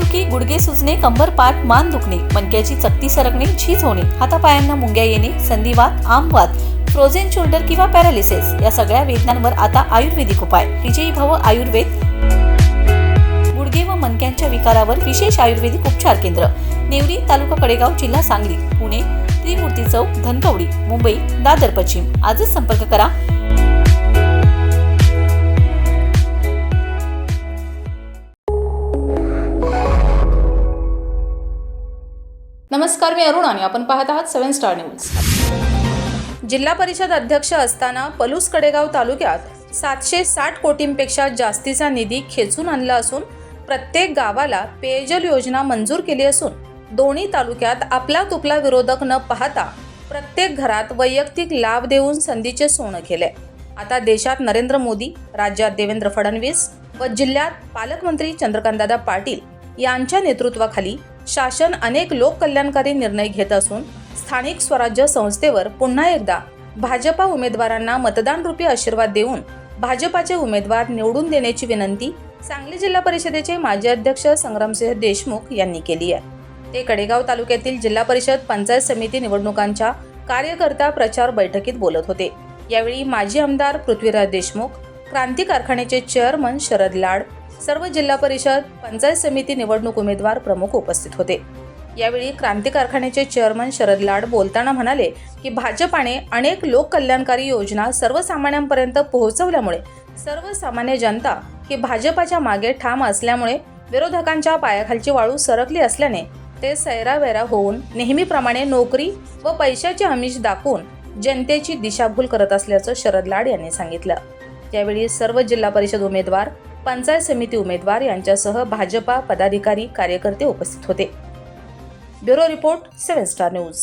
पाठदुखी गुडघे सुजणे कंबर पाठ मान दुखणे मणक्याची चकती सरकणे झीज होणे हातापायांना मुंग्या येणे संधिवात आमवात फ्रोझेन शोल्डर किंवा पॅरालिसिस या सगळ्या वेदनांवर आता आयुर्वेदिक उपाय. विजयी भव आयुर्वेद. गुडघे व मणक्यांच्या विकारावर विशेष आयुर्वेदिक उपचार केंद्र. नेवरी तालुका कडेगाव जिल्हा सांगली पुणे त्रिमूर्ती चौक धनकवडी मुंबई दादर पश्चिम. आजच संपर्क करा. नमस्कार मी अरुण आणि आपण पाहत आहात सेव्हन स्टार न्यूज. जिल्हा परिषद अध्यक्ष असताना पलूस कडेगाव तालुक्यात सातशे साठ कोटींपेक्षा जास्तीचा निधी खेचून आणला असून प्रत्येक गावाला पेयजल योजना मंजूर केली असून दोन्ही तालुक्यात आपला तुपला विरोधक न पाहता प्रत्येक घरात वैयक्तिक लाभ देऊन संधीचे सोनं केले. आता देशात नरेंद्र मोदी राज्यात देवेंद्र फडणवीस व जिल्ह्यात पालकमंत्री चंद्रकांतदादा पाटील यांच्या नेतृत्वाखाली शासन अनेक लोककल्याणकारी निर्णय घेत असून स्थानिक स्वराज्य संस्थेवर पुन्हा एकदा भाजपा उमेदवारांना मतदान रूपी आशीर्वाद देऊन भाजपाचे उमेदवार निवडून देण्याची विनंती सांगली जिल्हा परिषदेचे माजी अध्यक्ष संग्रामसिंह देशमुख यांनी केली आहे. ते कडेगाव तालुक्यातील जिल्हा परिषद पंचायत समिती निवडणुकांच्या कार्यकर्ता प्रचार बैठकीत बोलत होते. यावेळी माजी आमदार पृथ्वीराज देशमुख क्रांती कारखान्याचे चेअरमन शरद लाड सर्व जिल्हा परिषद पंचायत समिती निवडणूक उमेदवार प्रमुख उपस्थित होते. यावेळी क्रांती कारखान्याचे चेअरमन शरद लाड बोलताना म्हणाले की भाजपाने अनेक लोककल्याणकारी योजना सर्वसामान्यांपर्यंत पोहोचवल्यामुळे सर्वसामान्य जनता ही भाजपाच्या मागे ठाम असल्यामुळे विरोधकांच्या पायाखालची वाळू सरकली असल्याने ते सैरावैरा होऊन नेहमीप्रमाणे नोकरी व पैशाचे हमीश दाखवून जनतेची दिशाभूल करत असल्याचं शरद लाड यांनी सांगितलं. यावेळी सर्व जिल्हा परिषद उमेदवार पंचायत समिती उमेदवार यांच्यासह भाजपा पदाधिकारी कार्यकर्ते उपस्थित होते. Bureau report seven star news.